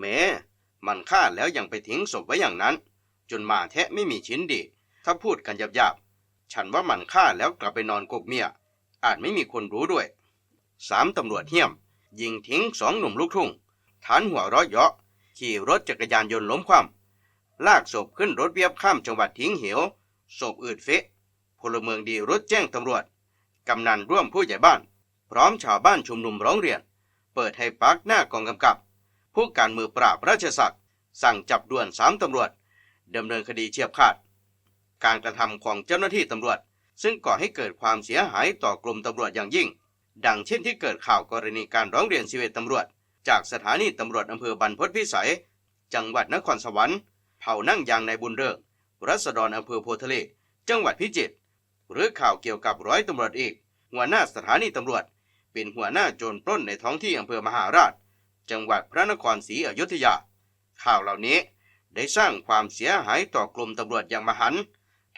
แม้มันฆ่าแล้วยังไปทิ้งศพไว้อย่างนั้น จนหมาแทะไม่มีชิ้นดี ถ้าพูดกันหยาบๆ ฉันว่ามันฆ่าแล้วกลับไปนอนกกเมีย อาจไม่มีคนรู้ด้วยสามตำรวจเหี้ยม ยิงทิ้งสองหนุ่มลูกทุ่งฐานหัวร้อยเยาะ ขี่รถจักรยานยนต์ล้มคว่ำลากศพขึ้นรถเวียบข้ามจังหวัดทิ้งเหวศพอืดเฟะพลเมืองดีรถแจ้งตำรวจ กำนันร่วมผู้ใหญ่บ้าน พร้อมชาวบ้านชุมนุมร้องเรียน เปิดให้ปักหน้ากองกำกับ ผู้การมือปราบราชศักดิ์สั่งจับด่วนสามตำรวจดำเนินคดีเฉียบขาด การกระทำของเจ้าหน้าที่ตำรวจ ซึ่งก่อให้เกิดความเสียหายต่อกลุ่มตำรวจอย่างยิ่ง ดังเช่นที่เกิดข่าวกรณีการร้องเรียนสิเวตตำรวจ จากสถานีตำรวจอำเภอบรรพตพิสัย จังหวัดนครสวรรค์เผานั่งยางในบุญเริงรัศดรอำเภอโพทะเล จังหวัดพิจิตรหรือข่าวเกี่ยวกับร้อยตำรวจเอกหัวหน้าสถานีตำรวจ เป็นหัวหน้าโจรปล้นในท้องที่อำเภอมหาราช จังหวัดพระนครศรีอยุธยา ข่าวเหล่านี้ได้สร้างความเสียหายต่อกลุ่มตำรวจอย่างมหันต์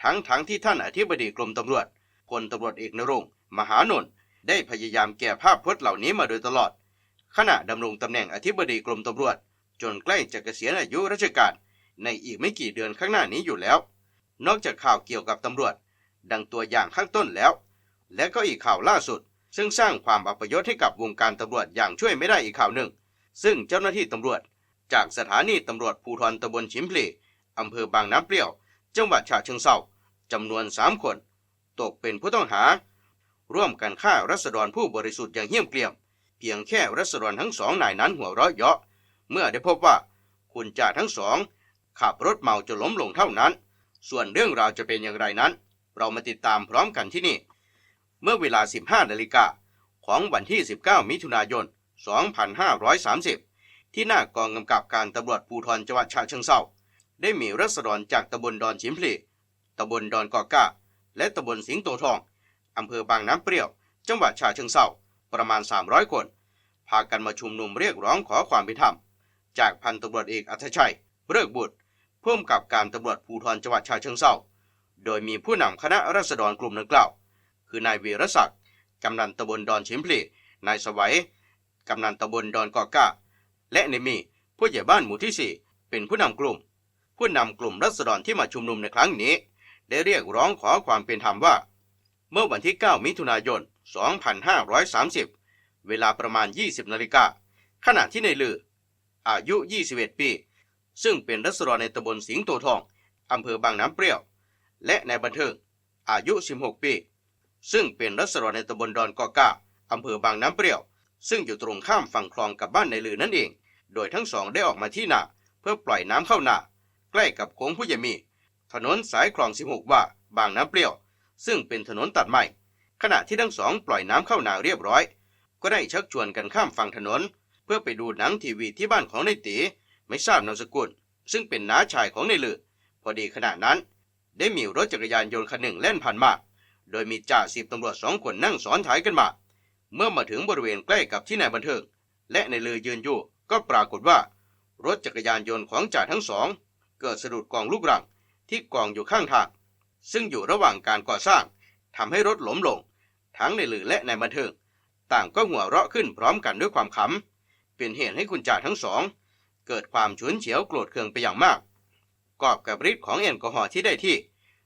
ทั้งทั้งที่ท่านอธิบดีกรมตำรวจพลตำรวจเอกนรงมหานนท์ได้พยายามแก้ภาพพจน์เหล่านี้มาโดยตลอด ขณะดำรงตำแหน่งอธิบดีกรมตำรวจ จนใกล้จะเกษียณอายุราชการในอีกไม่กี่เดือนข้างหน้านี้อยู่แล้ว นอกจากข่าวเกี่ยวกับตำรวจ ดังตัวอย่างข้างต้นแล้ว และก็อีกข่าวล่าสุด ซึ่งสร้างความอัปยศให้กับวงการตำรวจอย่างช่วยไม่ได้อีกข่าวหนึ่ง ซึ่งเจ้าหน้าที่ตำรวจ จากสถานีตำรวจภูธรตำบลชิมพลีอำเภอบางน้ำเปรี้ยว จังหวัดฉะเชิงเทราจำนวนสามคน ตกเป็นผู้ต้องหา ร่วมกันฆ่ารัษฎรผู้บริสุทธิ์อย่างเหี้ยมเกรียม เพียงแค่รัษฎรทั้งสองนายนั้นหัวเราะเยาะ เมื่อได้พบว่าคุณจ่าทั้งสองขับรถเมาจนล้มลงเท่านั้น ส่วนเรื่องราวจะเป็นอย่างไรนั้น เรามาติดตามพร้อมกันที่นี่ เมื่อเวลา 15 นาฬิกาของวันที่ 19 มิถุนายน 2530 ที่หน้ากองกำกับการตำรวจภูธรจังหวัดฉะเชิงเทราได้มีรัษฎรจากตำบลดอนชิมพลีตำบลดอนกอก้า และตำบลสิงโตทองอำเภอบางน้ำเปรี้ยว จังหวัดฉะเชิงเทราประมาณ 300 คน พากันมาชุมนุมเรียกร้องขอความเป็นธรรม จากพันตำรวจเอกอัธชัยเริกบุตรผู้กำกับการตำรวจภูธรจังหวัดฉะเชิงเทราโดยมีผู้นำคณะรัษฎรกลุ่มดังกล่าว คือนายวีรศักดิ์กำนันตำบลดอนชิมพลีนายสวัย กำนันตำบลดอนกอก้า และในมีผู้ใหญ่บ้านหมู่ที่ 4 เป็นผู้นำกลุ่ม ผู้นำกลุ่มรัษฎรที่มาชุมนุมในครั้งนี้ ได้เรียกร้องขอความเป็นธรรมว่า เมื่อวันที่ 9 มิถุนายน 2530 เวลาประมาณ 20 นาฬิกาขณะที่ในลือ อายุ 21 ปี ซึ่งเป็นรัษฎรในตำบลสิงโตทองอำเภอบางน้ำเปรี้ยว และในบันเทิงอายุ 16 ปี ซึ่งเป็นรัษฎรในตำบลดอนกอก้าอำเภอบางน้ำเปรี้ยว ซึ่งอยู่ตรงข้ามฝั่งคลองกับบ้านในลือนั่นเอง โดยทั้งสองได้ออกมาที่นาเพื่อปล่อยน้ำเข้านาใกล้กับโค้งผู้ใหญ่มี ถนนสายคลอง 16 ว่าบางน้ำเปรี้ยว ซึ่งเป็นถนนตัดใหม่ ขณะที่ทั้งสองปล่อยน้ำเข้านาเรียบร้อย ก็ได้ชักชวนกันข้ามฝั่งถนน เพื่อไปดูหนังทีวีที่บ้านของนายตีไม่ทราบนามสกุล ซึ่งเป็นน้าชายของนายลือ พอดีขณะนั้น ได้มีรถจักรยานยนต์คันหนึ่งแล่นผ่านมา โดยมีจ่าสิบตำรวจสองคนนั่งซ้อนท้ายกันมา เมื่อมาถึงบริเวณใกล้กับที่นายบันเทิง และในายลือยืนอยู่ก็ปรากฏว่า รถจักรยานยนต์ของจ่าทั้งสอง เกิดสะดุดกองลูกรังที่กองอยู่ข้างทาง ซึ่งอยู่ระหว่างการก่อสร้างทำให้รถล้มลง ทั้งในายลือและนายบันเทิง ต่างก็หัวเราะขึ้นพร้อมกันด้วยความขำเป็นเหตุให้คุณจ่าทั้งสอง เกิดความฉุนเฉียวโกรธเคืองไปอย่างมาก กอบกับฤทธิ์ของแอลกอฮอล์ที่ได้ที่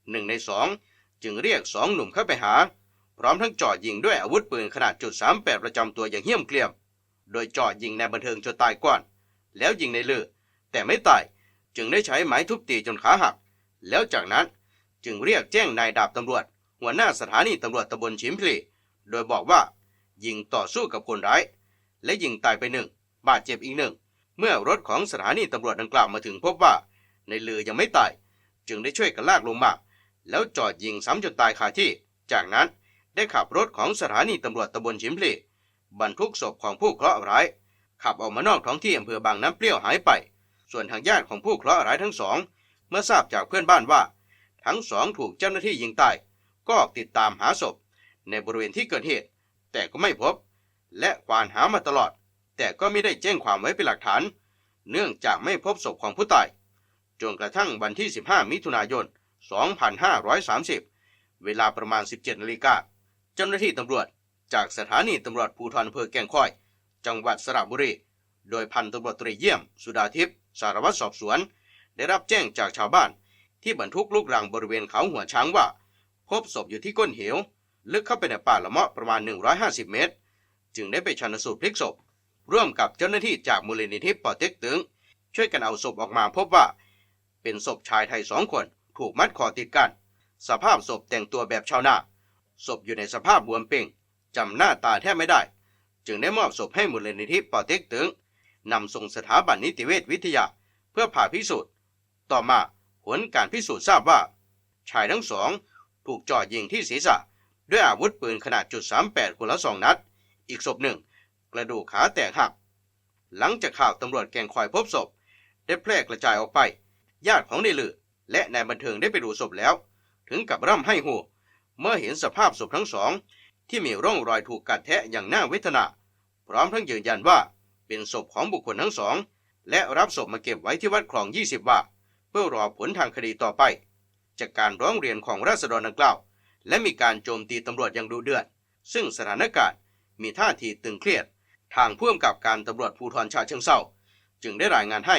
หนึ่งในสองจึงเรียกสองหนุ่มเข้าไปหา พร้อมทั้งจ่อยิงด้วยอาวุธปืนขนาดจุดสามแปดประจำตัวอย่างเหี้ยมเกรียม โดยจ่อยิงในบันเทิงจนตายก่อน แล้วยิงในเลือแต่ไม่ตาย จึงได้ใช้ไม้ทุบตีจนขาหัก แล้วจากนั้นจึงเรียกแจ้งนายดาบตำรวจ หัวหน้าสถานีตำรวจตำบลชิมพลีโดยบอกว่า ยิงต่อสู้กับคนร้าย และยิงตายไปหนึ่ง บาดเจ็บอีกหนึ่ง เมื่อรถของสถานีตำรวจดังกล่าวมาถึงพบว่า ในเลือยังไม่ตาย จึงได้ช่วยกันลากลงมา แล้วจอดยิงซ้ำจนตายคาที่ จากนั้น ได้ขับรถของสถานีตำรวจตำบลชิมพลีบรรทุกศพของผู้เคราะห์ร้าย ขับออกมานอกท้องที่อำเภอบางน้ำเปรี้ยวหายไป ส่วนทางญาติของผู้เคราะห์ร้ายทั้งสอง เมื่อทราบจากเพื่อนบ้านว่า ทั้งสองถูกเจ้าหน้าที่ยิงตาย ก็ออกติดตามหาศพ ในบริเวณที่เกิดเหตุ แต่ก็ไม่พบ และควานหามาตลอด แต่ก็ไม่ได้แจ้งความไว้เป็นหลักฐาน เนื่องจากไม่พบศพของผู้ตายจนกระทั่งวันที่ 15 มิถุนายน 2530 เวลาประมาณ 17นาฬิกา เจ้าหน้าที่ตำรวจ จากสถานีตำรวจภูธรอำเภอแก่งค่อย จังหวัดสระบุรี โดยพันตำรวจตรีเยี่ยม สุดาทิพย์สารวัตรสอบสวน ได้รับแจ้งจากชาวบ้าน ที่บรรทุกลูกรังบริเวณเขาหัวช้างว่า พบศพอยู่ที่ก้นเหว ลึกเข้าไปในป่าละเมาะประมาณ 150 เมตร จึงได้ไปชันสูตรพลิกศพ ร่วมกับเจ้าหน้าที่จากมูลนิธิปอเต็กตึงช่วยกันเอาศพออกมาพบว่า เป็นศพชายไทยสองคนถูกมัดคอติดกัน สภาพศพแต่งตัวแบบชาวนา ศพอยู่ในสภาพบวมเป่งจำหน้าตาแทบไม่ได้ จึงได้มอบศพให้มูลนิธิปอเต็กตึงนำส่งสถาบันนิติเวชวิทยา เพื่อผ่าพิสูจน์ ต่อมาผลการพิสูจน์ทราบว่า ชายทั้งสองถูกจ่อยิงที่ศีรษะ ด้วยอาวุธปืนขนาดจุด38คนละสองนัด อีกศพหนึ่ง กระดูกขาแตกหัก หลังจากข่าวตำรวจแก่งคอยพบศพ ได้แพร่กระจายออกไป ญาติของในลือและนายบันเทิงได้ไปดูศพแล้ว ถึงกับร่ำให้หู เมื่อเห็นสภาพศพทั้งสอง ที่มีร่องรอยถูกกัดแทะอย่างน่าเวทนา พร้อมทั้งยืนยันว่าเป็นศพของบุคคลทั้งสอง และรับศพมาเก็บไว้ที่วัดคลอง 20 ว่า เพื่อรอผลทางคดีต่อไป จากการร้องเรียนของราษฎรดังกล่าว และมีการโจมตีตำรวจอย่างดุเดือด ซึ่งสถานการณ์มีท่าทีตึงเครียด ทางผู้กำกับการตำรวจภูธรชาเชิงเซาจึงได้รายงานให้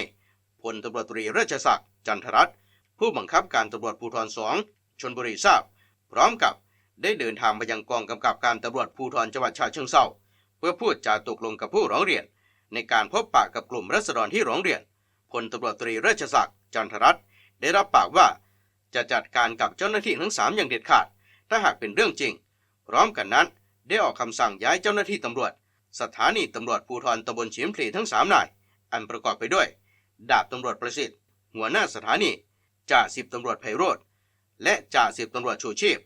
พลตำรวจตรีราชศักดิ์จันทรัตน์ผู้บังคับการตำรวจภูธรสองชนบุรีทราบ พร้อมกับได้เดินทางไปยังกองกำกับการตำรวจภูธรจังหวัดฉะเชิงเซาเพื่อพูดจาตกลงกับผู้ร้องเรียน ในการพบปะกับกลุ่มรัษฎรที่ร้องเรียนพลตำรวจตรีราชศักดิ์จันทรัตน์ได้รับปากว่า จะจัดการกับเจ้าหน้าที่ทั้งสามอย่างเด็ดขาด ถ้าหากเป็นเรื่องจริง พร้อมกันนั้นได้ออกคำสั่งย้ายเจ้าหน้าที่ตำรวจ สถานีตำรวจภูธรตำบลเฉียมพลีทั้งสามนาย อันประกอบไปด้วย ดาบตำรวจประสิทธิ์ หัวหน้าสถานีจ่าสิบตำรวจไพโรธ และจ่าสิบตำรวจชูชีพ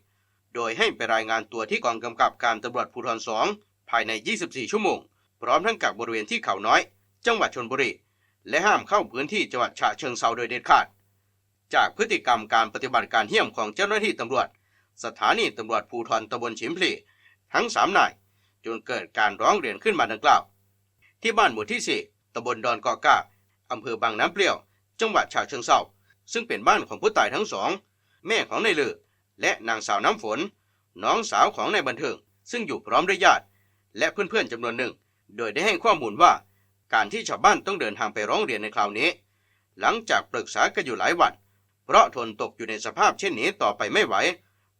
โดยให้ไปรายงานตัวที่กองกำกับการตำรวจภูธรสองภายใน 24 ชั่วโมง พร้อมทั้งกักบริเวณที่เขาน้อย จังหวัดชนบุรี และห้ามเข้าพื้นที่จังหวัดฉะเชิงเซาโดยเด็ดขาด จากพฤติกรรมการปฏิบัติการเหี้ยมของเจ้าหน้าที่ตำรวจ สถานีตำรวจภูธรตำบลฉิมพลีทั้งสามนายจนเกิดการร้องเรียนขึ้นมาดังกล่าว ที่บ้านหมู่ที่ 4ตำบลดอนกอกาอำเภอบางน้ำเปรี้ยว จังหวัดฉะเชิงเทราซึ่งเป็นบ้านของผู้ตายทั้งสอง แม่ของนายเลือและนางสาวน้ำฝน น้องสาวของนายบันเทิง ซึ่งอยู่พร้อมด้วยญาติ และเพื่อนๆจำนวนหนึ่ง โดยได้ให้ข้อมูลว่า การที่ชาวบ้านต้องเดินทางไปร้องเรียนในคราวนี้ หลังจากปรึกษากันอยู่หลายวัน เพราะทนตกอยู่ในสภาพเช่นนี้ต่อไปไม่ไหว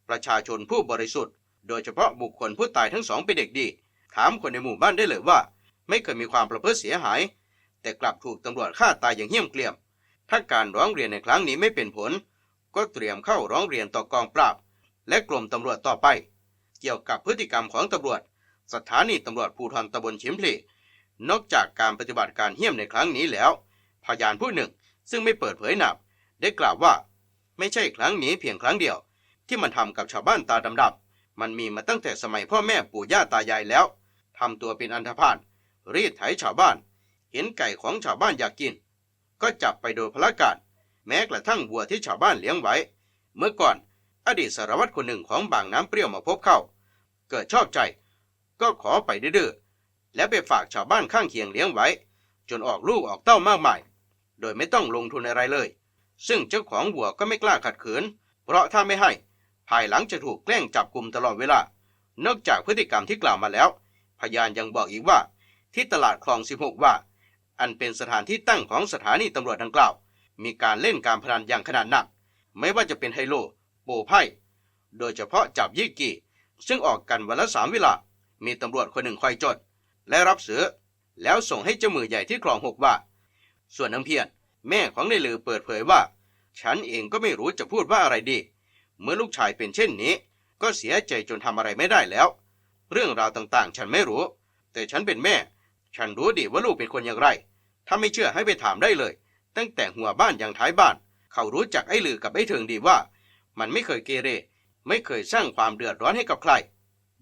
ประชาชนผู้บริสุทธิ์ โดยเฉพาะบุคคลผู้ตายทั้งสองเป็นเด็กดี ถามคนในหมู่บ้านได้เลยว่า ไม่เคยมีความประพฤติเสียหาย แต่กลับถูกตำรวจฆ่าตายอย่างเหี้ยมเกลียม ถ้าการร้องเรียนในครั้งนี้ไม่เป็นผล ก็เตรียมเข้าร้องเรียนต่อกองปราบ และกรมตำรวจต่อไป เกี่ยวกับพฤติกรรมของตำรวจ สถานีตำรวจภูธรตำบลชิมพลีนอกจากการปฏิบัติการเหี้ยมในครั้งนี้แล้ว พยานผู้หนึ่งซึ่งไม่เปิดเผยนามได้กล่าวว่า ไม่ใช่ครั้งนี้เพียงครั้งเดียว ที่มันทำกับชาวบ้านตาดำๆมันมีมาตั้งแต่สมัยพ่อแม่ปู่ย่าตายายแล้วทำตัวเป็นอันธพาลรีดไถชาวบ้าน เห็นไก่ของชาวบ้านอยากกิน ก็จับไปโดยพละการ แม้กระทั่งวัวที่ชาวบ้านเลี้ยงไว้ เมื่อก่อน อดีตสารวัตรคนหนึ่งของบางน้ำเปรี้ยวมาพบเข้า เกิดชอบใจ ก็ขอไปดื้อๆและไปฝากชาวบ้านข้างเคียงเลี้ยงไว้ จนออกลูกออกเต้ามากมาย โดยไม่ต้องลงทุนอะไรเลย ซึ่งเจ้าของวัวก็ไม่กล้าขัดขืน เพราะถ้าไม่ให้ ภายหลังจะถูกแกล้งจับกลุ่มตลอดเวลา นอกจากพฤติกรรมที่กล่าวมาแล้ว พยานยังบอกอีกว่า ที่ตลาดคลอง 16 ว่า อันเป็นสถานที่ตั้งของสถานีตำรวจดังกล่าว มีการเล่นการพนันอย่างขนาดหนัก ไม่ว่าจะเป็นไฮโล โปไพ่ โดยเฉพาะจับยี่กี่ซึ่งออกกันวันละสามเวลา มีตำรวจคนหนึ่งคอยจด และรับซื้อแล้วส่งให้เจ้ามือใหญ่ที่คลองหกว่า ส่วนน้ำเพียรแม่ของนายลือเปิดเผยว่า ฉันเองก็ไม่รู้จะพูดว่าอะไรดี เมื่อลูกชายเป็นเช่นนี้ ก็เสียใจจนทำอะไรไม่ได้แล้ว เรื่องราวต่างๆ ฉันไม่รู้ แต่ฉันเป็นแม่ ฉันรู้ดีว่าลูกเป็นคนอย่างไร ถ้าไม่เชื่อให้ไปถามได้เลย ตั้งแต่หัวบ้านอย่างท้ายบ้าน เขารู้จักไอ้ลือกับไอ้เถิงดีว่า มันไม่เคยเกเร ไม่เคยสร้างความเดือดร้อนให้กับใคร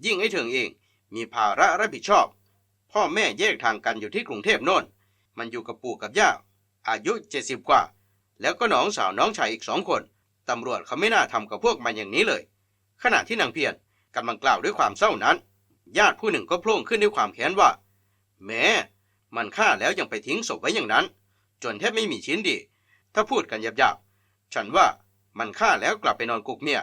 ยิ่งไอ้เถิงเองมีภาระรับผิดชอบ พ่อแม่แยกทางกันอยู่ที่กรุงเทพโน่น มันอยู่กับปู่กับย่า อายุเจ็ดสิบกว่า แล้วก็น้องสาวน้องชายอีกสองคน ตำรวจเขาไม่น่าทำกับพวกมันอย่างนี้เลย ขณะที่นางเพียรกำลังกล่าวด้วยความเศร้านั้น ญาติผู้หนึ่งก็โพล่งขึ้นด้วยความแค้นว่า แม้ มันฆ่าแล้วยังไปทิ้งศพไว้อย่างนั้น จนแทบไม่มีชิ้นดี ถ้าพูดกันหยาบๆ ฉันว่ามันฆ่าแล้วกลับไปนอนกุกเมีย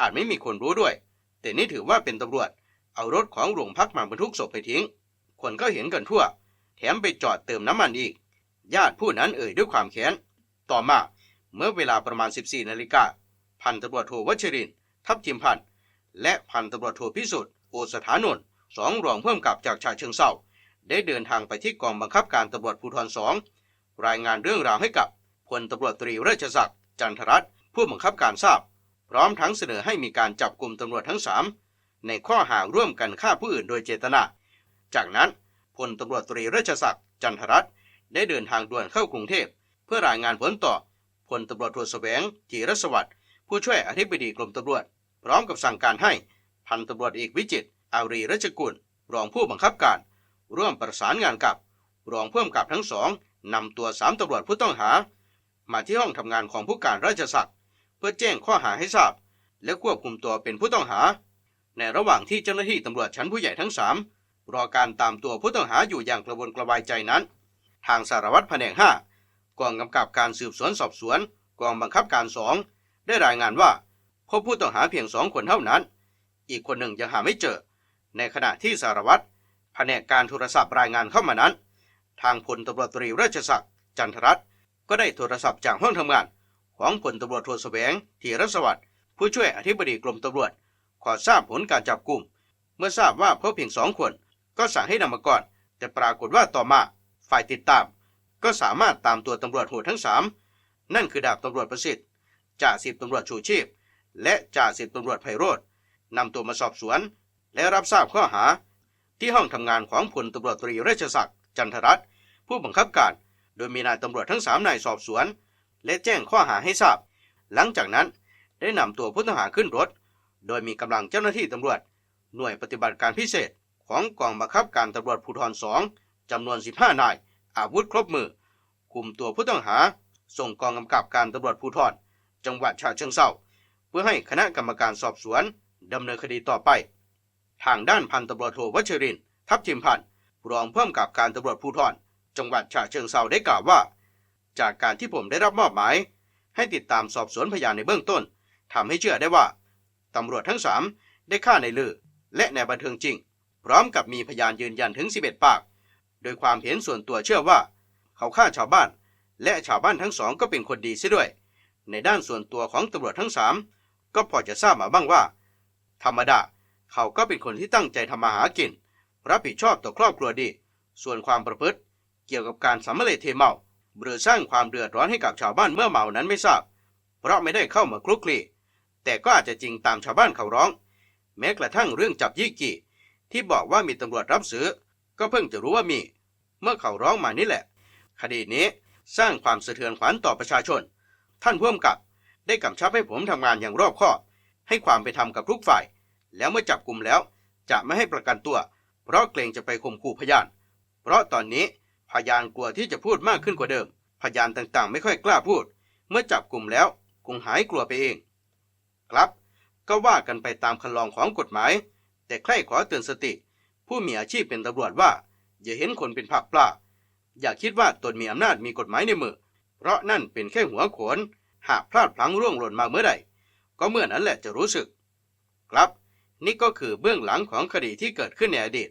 อาจไม่มีคนรู้ด้วย แต่นี่ถือว่าเป็นตำรวจ เอารถของโรงพักมาบรรทุกศพไปทิ้ง คนก็เห็นกันทั่ว แถมไปจอดเติมน้ำมันอีก ญาติผู้นั้นเอ่ยด้วยความแค้น ต่อมาเมื่อเวลาประมาณ 14นาฬิกา พันตำรวจโทวัชริน ทัพทิมพันธ์และพันตำรวจโทพิสุทธิ์โอสถานนท์สองรองเพิ่มกับจากชาเชิงเซาได้เดินทางไปที่กองบังคับการตำรวจภูธรสอง รายงานเรื่องราวให้กับพลตำรวจตรีรชศักดิ์จันทรัตน์ผู้บังคับการทราบ พร้อมทั้งเสนอให้มีการจับกลุ่มตำรวจทั้งสามในข้อหาร่วมกันฆ่าผู้อื่นโดยเจตนา จากนั้นพลตำรวจตรีรชศักดิ์จันทรัตน์ได้เดินทางด่วนเข้ากรุงเทพ เพื่อรายงานผลต่อพลตำรวจโทแสวงจีรสวัสดิ์ผู้ช่วยอธิบดีกรมตำรวจ พร้อมกับสั่งการให้พันตำรวจเอกวิจิตอารีรัชกุลรองผู้บังคับการ ร่วมประสานงานกับ รองผู้กำกับทั้งสอง นำตัวสามตำรวจผู้ต้องหา มาที่ห้องทำงานของผู้การราชศักดิ์เพื่อแจ้งข้อหาให้ทราบ และควบคุมตัวเป็นผู้ต้องหา ในระหว่างที่เจ้าหน้าที่ตำรวจชั้นผู้ใหญ่ทั้งสามรอการตามตัวผู้ต้องหาอยู่อย่างกระวนกระวายใจนั้น ทางสารวัตรแผนกห้ากองกำกับการสืบสวนสอบสวน กองบังคับการสองได้รายงานว่าพบผู้ต้องหาเพียงสองคนเท่านั้น อีกคนหนึ่งยังหาไม่เจอ ในขณะที่สารวัตรแผนกการโทรศัพท์รายงานเข้ามานั้น ทางพลตำรวจตรีราชศักดิ์จันทรัตน์ก็ได้โทรศัพท์จากห้องทำงาน ของพลตำรวจโทแสวงธีรสวัสดิ์ผู้ช่วยอธิบดีกรมตำรวจ ขอทราบผลการจับกลุ่ม เมื่อทราบว่าพบเพียงสองคน ก็สั่งให้นำมาก่อน แต่ปรากฏว่าต่อมาฝ่ายติดตาม ก็สามารถตามตัวตำรวจโหดทั้งสามนั่นคือดาบตำรวจประสิทธิ์จ่าสิบตำรวจชูชีพ และจ่าสิบตำรวจไพโรธนำตัวมาสอบสวน และรับทราบข้อหาที่ห้องทำงานของพลตำรวจตรีราชศักดิ์ จันทรัตน์ผู้บังคับการ โดยมีนายตำรวจทั้งสามนายสอบสวน และแจ้งข้อหาให้ทราบ หลังจากนั้นได้นำตัวผู้ต้องหาขึ้นรถ โดยมีกำลังเจ้าหน้าที่ตำรวจ หน่วยปฏิบัติการพิเศษ ของกองบังคับการตำรวจภูธรสองจำนวน 15 นาย อาวุธครบมือคุมตัวผู้ต้องหา ส่งกองกำกับการตำรวจภูธรจังหวัดฉะเชิงเทราเพื่อให้คณะกรรมการสอบสวนดำเนินคดีต่อไป ทางด้านพันตำรวจโทวัชรินทัพทิมพันธ์ รองเพิ่มกับการตำรวจภูธรจังหวัดฉะเชิงเทราได้กล่าวว่า จากการที่ผมได้รับมอบหมาย ให้ติดตามสอบสวนพยานในเบื้องต้นทำให้เชื่อได้ว่าตำรวจทั้งสามได้ฆ่าในลือ และในบันเทิงจริง พร้อมกับมีพยานยืนยันถึง 11 ปาก โดยความเห็นส่วนตัวเชื่อว่า เขาฆ่าชาวบ้าน และชาวบ้านทั้งสองก็เป็นคนดีเสียด้วย ในด้านส่วนตัวของตำรวจทั้งสามก็พอจะทราบมาบ้างว่า ธรรมดาเขาก็เป็นคนที่ตั้งใจทำมาหากิน รับผิดชอบต่อครอบครัวดี ส่วนความประพฤติเกี่ยวกับการสำเร็จเทเมาหรือสร้างความเดือดร้อนให้กับชาวบ้านเมื่อเมานั้นไม่ทราบ เพราะไม่ได้เข้ามาคลุกคลีแต่ก็อาจจะจริงตามชาวบ้านเขาร้อง แม้กระทั่งเรื่องจับยี่กี่ที่บอกว่ามีตำรวจรับซื้อ ก็เพิ่งจะรู้ว่ามี เมื่อเขาร้องมานี่แหละ คดีนี้สร้างความสะเทือนขวัญต่อประชาชน ท่านพ่วมกับได้กำชับให้ผมทำงานอย่างรอบคอบ ให้ความไปนธรรมกับทุกฝ่าย แล้วเมื่อจับกลุ่มแล้ว จะไม่ให้ประกันตัว เพราะเกรงจะไปข่มขู่พยาน เพราะตอนนี้พยานกลัวที่จะพูดมากขึ้นกว่าเดิม พยานต่างๆ ไม่ค่อยกล้าพูด เมื่อจับกลุ่มแล้วคงหายกลัวไปเอง ครับ ก็ว่ากันไปตามคันลองของกฎหมาย แต่ใครขอเตือนสติ ผู้มีอาชีพเป็นตำรวจว่า อย่าเห็นคนเป็นผักปลาอย่าคิดว่าตนมีอำนาจมีกฎหมายในมือ เพราะนั่นเป็นแค่หัวโขน หากพลาดพลั้งร่วงหล่นมาเมื่อใด ก็เมื่อนั้นแหละจะรู้สึก ครับ นี่ก็คือเบื้องหลังของคดีที่เกิดขึ้นในอดีต